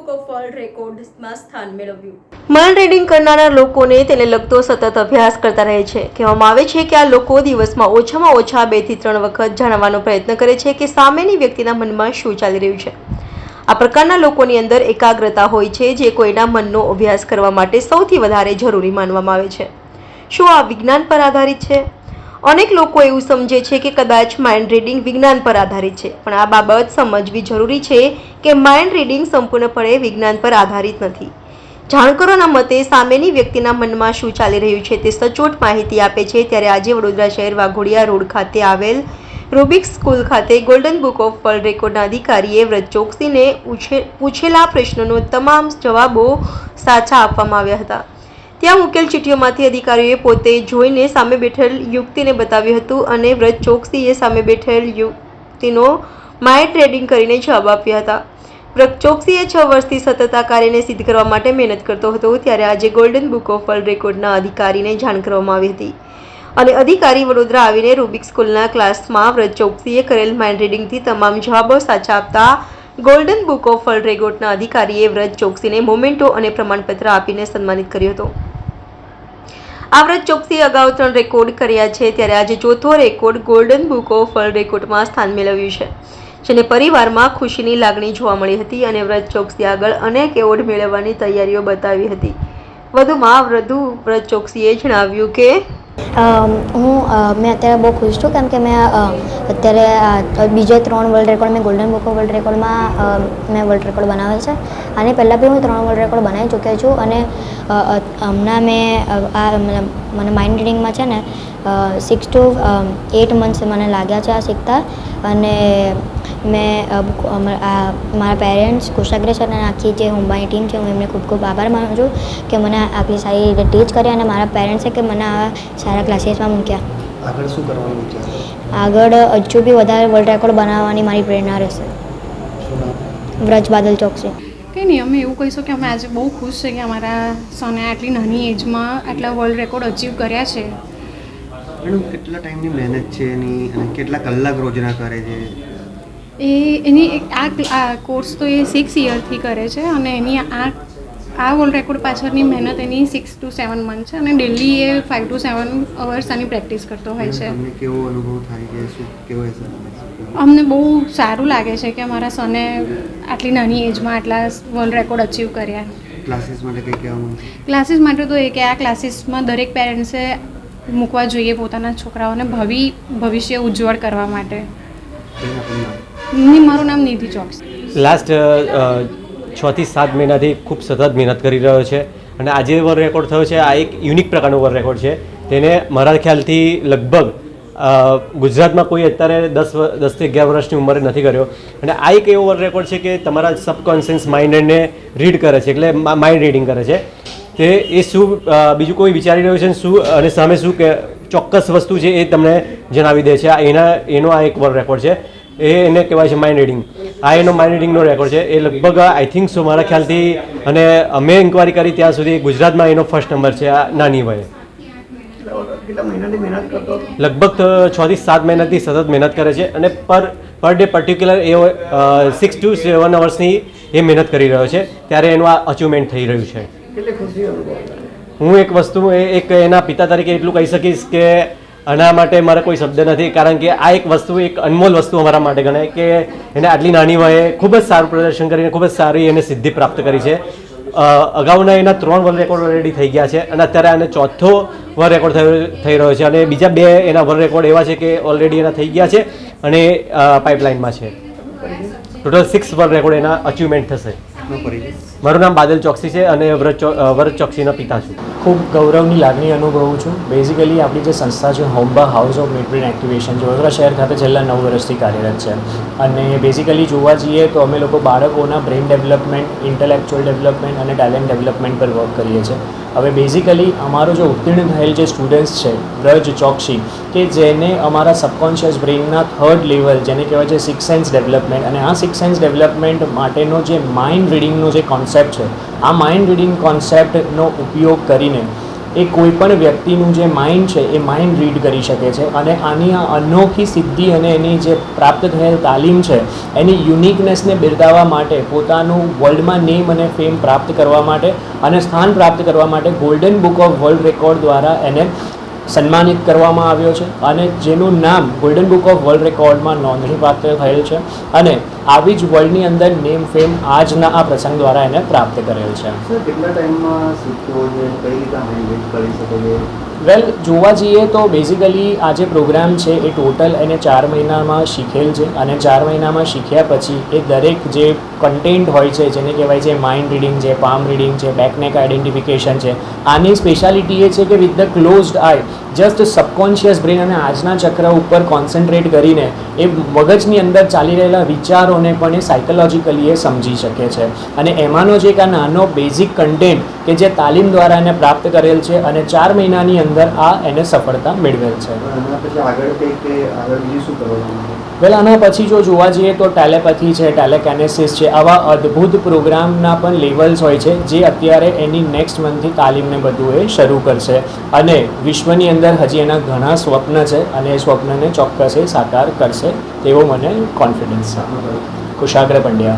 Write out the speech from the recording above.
Book of world રેકોર્ડ્સમાં સ્થાન મેળવ્યું. Mind reading કરનારા લોકોને તેને લગતો સતત અભ્યાસ કરતા રહે છે. કહેવામાં આવે છે કે આ લોકો દિવસમાં ઓછામાં ઓછા બેથી ત્રણ વખત જાણવાનો પ્રયત્ન કરે છે કે સામેની વ્યક્તિના મનમાં શું ચાલી રહ્યું છે. આ પ્રકારના લોકોની અંદર એકાગ્રતા હોય છે, જે કોઈના મનનો અભ્યાસ કરવા માટે સૌથી વધારે જરૂરી માનવામાં આવે છે. શું આ વિજ્ઞાન પર આધારિત છે? અનેક લોકો એવું સમજે છે કે કદાચ માઇન્ડ રીડિંગ વિજ્ઞાન પર આધારિત છે, પણ આ બાબત સમજવી જરૂરી છે કે માઇન્ડ રીડિંગ સંપૂર્ણપણે વિજ્ઞાન પર આધારિત નથી. જાણકારોના મતે સામેની વ્યક્તિના મનમાં શું ચાલી રહ્યું છે તે સચોટ માહિતી આપે છે. ત્યારે આજે વડોદરા શહેર વાઘોડિયા રોડ ખાતે આવેલ રૂબિક સ્કૂલ ખાતે ગોલ્ડન બુક ઓફ વર્લ્ડ રેકોર્ડના અધિકારીએ વ્રત ચોકસીને પૂછેલા પ્રશ્નોનો તમામ જવાબો સાચા આપવામાં આવ્યા હતા. ત્યાં મુકેલ ચીઠીઓમાંથી અધિકારીઓએ પોતે જોઈને સામે બેઠેલ યુક્તિને બતાવ્યું હતું અને વ્રત ચોકસીએ સામે બેઠેલ યુક્તિનો માઇન્ડ ટ્રેડિંગ કરીને જવાબ આપ્યા હતા. ચોકસીએ છ વર્ષથી સતત આ કાર્યને સિદ્ધ કરવા માટે મહેનત કરતો હતો ત્યારે આજે ગોલ્ડન બુક ઓફ વર્લ્ડ રેકોર્ડના અધિકારીને જાણ કરવામાં આવી હતી. અને અધિકારી વડોદરા આવીને રૂબિક સ્કૂલના ક્લાસમાં વ્રત ચોકસીએ કરેલ માઇન્ડ રીડિંગથી તમામ જવાબો સાચા આપતા ગોલ્ડન બુક ઓફ વર્લ્ડ રેકોર્ડના અધિકારીએ વ્રત ચોકસીને મોમેન્ટો અને પ્રમાણપત્ર આપીને સન્માનિત કર્યો હતો. આ વ્રત ચોકસીએ અગાઉ ત્રણ રેકોર્ડ કર્યા છે, ત્યારે આજે ચોથો record golden book of world રેકોર્ડમાં સ્થાન મેળવ્યું છે. જેને પરિવારમાં ખુશીની લાગણી જોવા મળી હતી અને વ્રત ચોકસી આગળ અનેક એવોર્ડ મેળવવાની તૈયારીઓ બતાવી હતી. વધુમાં વધુ વ્રત ચોકસીએ જણાવ્યું કે હું મેં અત્યારે બહુ ખુશ છું કેમ કે મેં અત્યારે બીજા ત્રણ વર્લ્ડ રેકોર્ડ મેં ગોલ્ડન બુક વર્લ્ડ રેકોર્ડમાં મેં વર્લ્ડ રેકોર્ડ બનાવેલ છે. આની પહેલાં બી હું ત્રણ વર્લ્ડ રેકોર્ડ બનાવી ચૂક્યો છું અને હમણાં મેં આ મને માઇન્ડ રીડિંગમાં છે ને સિક્સ ટુ એટ મંથ્સ મને લાગ્યા છે આ શીખતા અને મેં આ મારા પેરેન્ટ્સ કુશાગ્રે અને આખી જે હોમબાની ટીમ છે હું એમને ખૂબ ખૂબ આભાર માનું છું કે મને આટલી સારી રીતે ટીચ કરી અને મારા પેરેન્ટ્સે કે મને આવા સારા ક્લાસીસમાં મૂક્યા. આગળ શું કરવાનું વિચાર? આગળ હજુ બી વધારે વર્લ્ડ રેકોર્ડ બનાવવાની મારી પ્રેરણા રહેશે. વ્રજ બાદલ ચોકસી. કંઈ નહીં અમે એવું કહીશું કે અમે આજે બહુ ખુશ છે કે અમારા સને આટલી નાની એજમાં આટલા વર્લ્ડ રેકોર્ડ અચીવ કર્યા છે. કેટલા ટાઈમની મહેનત છે એની અને કેટલા કલાક રોજના કરે છે? એ એની આ આ કોર્સ તો એ સિક્સ યરથી કરે છે અને એની આ આ વર્લ્ડ રેકોર્ડ પાછળની મહેનત એની સિક્સ ટુ સેવન મંથ છે અને ડેલી એ ફાઇવ ટુ સેવન અવર્સ આની પ્રેક્ટિસ કરતો હોય છે. કેવો અનુભવ થાય છે કેવો અમને બહુ સારું લાગે છે કે અમારા સને આટલી નાની એજમાં આટલા વર્લ્ડ રેકોર્ડ અચીવ કર્યા. ક્લાસીસ માટે કંઈ કહેવાનું ક્લાસીસ માટે તો એ કે આ ક્લાસીસમાં દરેક પેરેન્ટ્સે મૂકવા જોઈએ પોતાના છોકરાઓને ભવિ ભવિષ્ય ઉજ્જવળ કરવા માટે. મારું નામ નિધિ ચોક્સ. લાસ્ટ છ થી સાત મહિનાથી ખૂબ સતત મહેનત કરી રહ્યો છે અને આજે વર્લ્ડ રેકોર્ડ થયો છે, આ એક યુનિક પ્રકારનો વર્લ્ડ રેકોર્ડ છે. તેને મારા ખ્યાલથી લગભગ ગુજરાતમાં કોઈ અત્યારે દસ દસથી અગિયાર વર્ષની ઉંમરે નથી કર્યો. અને આ એક એવો વર્લ્ડ રેકોર્ડ છે કે તમારા સબકોન્શિયસ માઇન્ડને રીડ કરે છે, એટલે માઇન્ડ રીડિંગ કરે છે. તે, એ શું બીજું કોઈ વિચારી રહ્યું છે શું, અને સામે શું કે ચોક્કસ વસ્તુ છે એ તમને જણાવી દે છે. આ એના, એનો આ એક વર્લ્ડ રેકોર્ડ છે. એ એને કહેવાય છે માઇન્ડ રીડિંગ આ એનો માઇન્ડ રીડિંગનો રેકોર્ડ છે. એ લગભગ આઈ થિંક સો મારા ખ્યાલથી. અને અમે ઇન્કવાયરી કરી ત્યાં સુધી ગુજરાતમાં એનો ફર્સ્ટ નંબર છે આ નાની વયે. લગભગ છ થી સાત મહિનાથી સતત મહેનત કરે છે અને પર પર ડે પર્ટિક્યુલર એ સિક્સ ટુ સેવન અવર્સની એ મહેનત કરી રહ્યો છે. ત્યારે એનું આ અચીવમેન્ટ થઈ રહ્યું છે. હું એક વસ્તુ એક એના પિતા તરીકે એટલું કહી શકીશ કે આના માટે મારે કોઈ શબ્દ નથી, કારણ કે આ એક વસ્તુ, એક અનમોલ વસ્તુ અમારા માટે ગણાય કે એને આટલી નાની વયે ખૂબ જ સારું પ્રદર્શન કરીને, ખૂબ જ સારી એને સિદ્ધિ પ્રાપ્ત કરી છે. અગાઉના એના ત્રણ વર્લ્ડ રેકોર્ડ ઓલરેડી થઈ ગયા છે અને અત્યારે આને ચોથો વર્લ્ડ રેકોર્ડ થઈ રહ્યો છે અને બીજા બે એના વર્લ્ડ રેકોર્ડ એવા છે કે ઓલરેડી એના થઈ ગયા છે અને પાઇપલાઇનમાં છે. ટોટલ સિક્સ વર્લ્ડ રેકોર્ડ એના અચીવમેન્ટ થશે. મારું નામ બાદલ ચોકસી છે અને વ્રત વ્રત ચોકસીના પિતા છું. ખૂબ ગૌરવની લાગણી અનુભવું છું. બેઝિકલી આપણી જે સંસ્થા છે હોમ્બા house of midbrain activation Vadodara શહેર ખાતે છેલ્લા નવ વર્ષથી કાર્યરત છે. અને બેઝિકલી જોવા જઈએ તો અમે લોકો બાળકોના બ્રેઇન ડેવલપમેન્ટ ઇન્ટેલેક્ચ્યુઅલ ડેવલપમેન્ટ અને ટેલેન્ટ ડેવલપમેન્ટ પર વર્ક કરીએ છીએ. હવે બેઝિકલી અમારો જે ઉત્તીર્ણ થયેલ જે સ્ટુડન્ટ્સ છે, બ્રજ, ચોકસી, કે જેને અમારા સબકોન્શિયસ બ્રેઇનના થર્ડ લેવલ જેને કહેવાય છે સિક્સ સેન્સ ડેવલપમેન્ટ અને આ સિક્સ સેન્સ ડેવલપમેન્ટ માટેનો જે માઇન્ડ રીડિંગનો જે કોન્સેપ્ટ છે, આ માઇન્ડ રીડિંગ કોન્સેપ્ટનો ઉપયોગ કરીને એ કોઈ પણ વ્યક્તિનું જે માઇન્ડ છે, એ માઇન્ડ રીડ કરી શકે છે. અને આની આ અનોખી સિદ્ધિ અને એની જે પ્રાપ્ત થયેલ તાલીમ છે, એની યુનિકનેસને બિરદાવવા માટે, પોતાનું વર્લ્ડમાં નેમ અને ફેમ પ્રાપ્ત કરવા માટે અને સ્થાન પ્રાપ્ત કરવા માટે golden book of world record દ્વારા એને સન્માનિત કરવામાં આવ્યો છે. અને જેનું નામ ગોલ્ડન બુક ઓફ વર્લ્ડ રેકોર્ડમાં નોંધણી પ્રાપ્ત થયેલ છે. અને આવી જ વર્લ્ડની અંદર નેમ ફેમ આજના આ પ્રસંગ દ્વારા એને પ્રાપ્ત કરેલ છે. વેલ જોવા જઈએ તો બેઝિકલી આ જે પ્રોગ્રામ છે એ ટોટલ એને ચાર મહિનામાં શીખેલ છે અને ચાર મહિનામાં શીખ્યા પછી એ દરેક જે કન્ટેન્ટ હોય છે જેને કહેવાય છે માઇન્ડ રીડિંગ છે પામ રીડિંગ છે બેકનેક આઈડેન્ટિફિકેશન છે આની સ્પેશિયાલિટી એ છે કે with the closed eye just subconscious brain અને આજના ચક્ર ઉપર કોન્સન્ટ્રેટ કરીને એ મગજની અંદર ચાલી રહેલા વિચારોને પણ એ સાયકોલોજીકલી એ સમજી શકે છે. અને એમાંનો જે એક આ નાનો બેઝિક કન્ટેન્ટ કે જે તાલીમ દ્વારા એને પ્રાપ્ત કરેલ છે અને ચાર મહિનાની અંદર આ એને સફળતા મેળવેલ છે. આગળ શું કરવાનું? વેલ આના પછી જો જોવા જઈએ તો ટેલેપથી છે, ટેલેકેનેસિસ છે, આવા અદ્ભુત પ્રોગ્રામના પણ લેવલ્સ હોય છે, જે અત્યારે એની નેક્સ્ટ મંથથી તાલીમને બધું એ શરૂ કરશે. અને વિશ્વની અંદર હજી એના ઘણા સ્વપ્ન છે અને એ સ્વપ્નને ચોક્કસ એ સાકાર કરશે તેવો મને કોન્ફિડન્સ છે. કુશાગ્ર પંડ્યા.